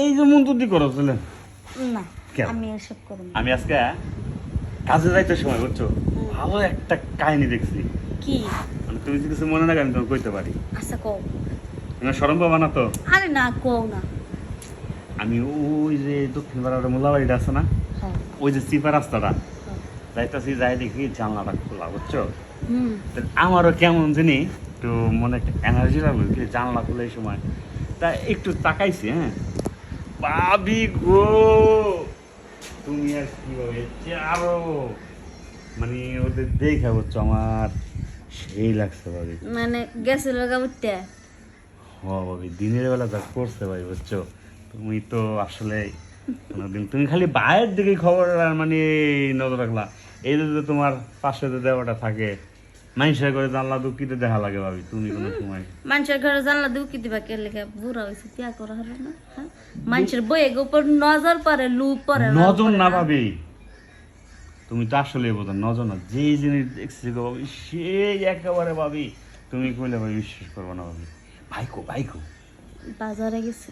এই যে মন করো তাহলে না আমি এসব করব আমি আজকে কাজে যাইতে সময় বুঝছ? ভালো একটা কাহিনী দেখছি। কি? মানে তুমি যদি কিছু মনে না আমি তোমাকে কইতে পারি। আচ্ছা কও। সরম পাবা না তো? আরে না কও না। আমি ওই যে দক্ষিণ পাড়ার মোলাবাড়িটা আছে না? হ্যাঁ। ওই যে চিপা রাস্তাটা। হ্যাঁ। যাইতাছি যাই দেখি জানলাটা খোলা বুঝছ? আমারও কেমন জানি একটু মনে একটা এনার্জি লাগল জানলা খুলে এই সময়। তা একটু তাকাইছি হ্যাঁ? ভাবি গো তুমি আর কীভাবে চারো মানে ওদের দেখা হচ্ছে আমার সেই লাগছে ভাবি মানে গেছিল গাবুতে হ ভাবি দিনের বেলা যা করছে ভাই বুঝছ? তুমি তো আসলে কোনোদিন তুমি খালি বাইরের দিকে খবর আর মানে নজর রাখলা। এই যে তোমার পাশে যে দেওয়াটা থাকে মানুষের করে জানলা দুঃখিতে দেখা লাগে ভাবি তুমি কোনো সময়। মানুষের ঘরে জানলা দিও কি দিবা কে লেগে বুড়া হয়েছে ত্যাগ করা হলো না হ্যাঁ? মানুষের বইয়ে উপর নজর পড়ে লু পড়ে নজর না ভাবি। তুমি তো আসলে বোঝো নজর না যে জিনিস দেখছি গো ভাবি সেই একেবারে ভাবি তুমি কইলে ভাবি বিশ্বাস করব না ভাবি। ভাইকো ভাইকো বাজারে গেছে।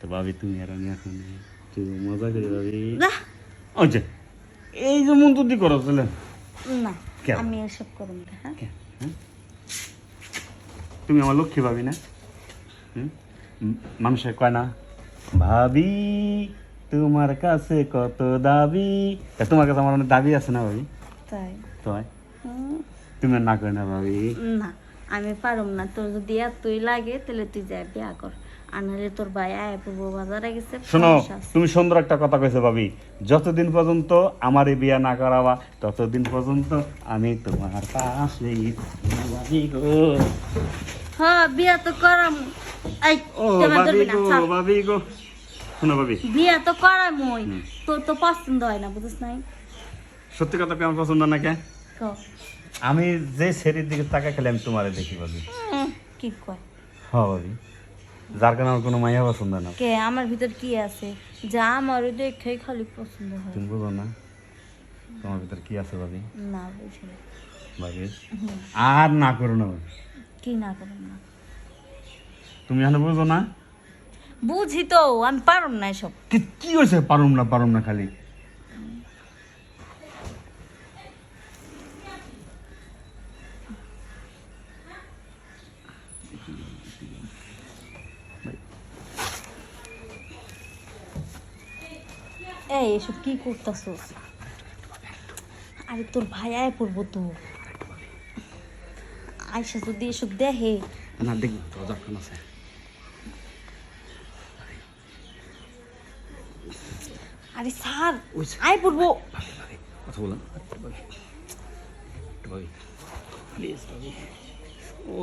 তো ভাবি তুমি আর আমি এখন মজা করি ভাবি। যে এই যে মন তুই করো তাহলে না? আমি এসব করব না হ্যাঁ? তুমি আমার লক্ষ্মী ভাবি না? হুম? উম, মানুষে কয় না? ভাবি তোমার কাছে কত দাবি? তোমার কাছে আমার অনেক দাবি আছে না ভাবি? তাই? তো হয়? তুমি না করে না ভাবি? না আমি পারুম না। তোর যদি এতই লাগে তাহলে তুই যাই বিয়া কর। নাহলে তোর ভাই আয় পূর্ব বাজারে গেছে শোনো তুমি সুন্দর একটা কথা কইছো ভাবি। যতদিন পর্যন্ত আমার এই বিয়া না করাবা ততদিন পর্যন্ত আমি তোমার গো। হ্যাঁ বিয়া তো করাম। এই ভাবি গো ভাবি গো। শোনো ভাবি। বিয়া তো করাম ওই তোর তো পছন্দ হয় না বুঝিস নাই? সত্যি কথা কেমন পছন্দ না কে? আমি যে সেরির দিকে তাকা খেলে আমি তোমারে দেখি ভাবি। উম, কি কয়? হ্যাঁ ভাবি। যার কারণে আমার কোনো মাইয়া পছন্দ না। কে আমার ভিতর কি আছে? যা আমার দেখে খালি পছন্দ হয়। তুমি বুঝো না? তোমার ভিতর কি আছে ভাবি? না বুঝি ভাবি? আর না করো না কি না করুন না? তুমি এখন বুঝো না? বুঝি তো আমি পারুম না এসব। কি কি হয়েছে পারুম না পারুম না খালি? এই এসব কি করতেছস আরে তোর ভাই আয় পড়ব তো। আয়সা যদি এসব দেখে। না আছে। আরে স্যার আয় পড়ব। কথা বলেন প্লিজ ও।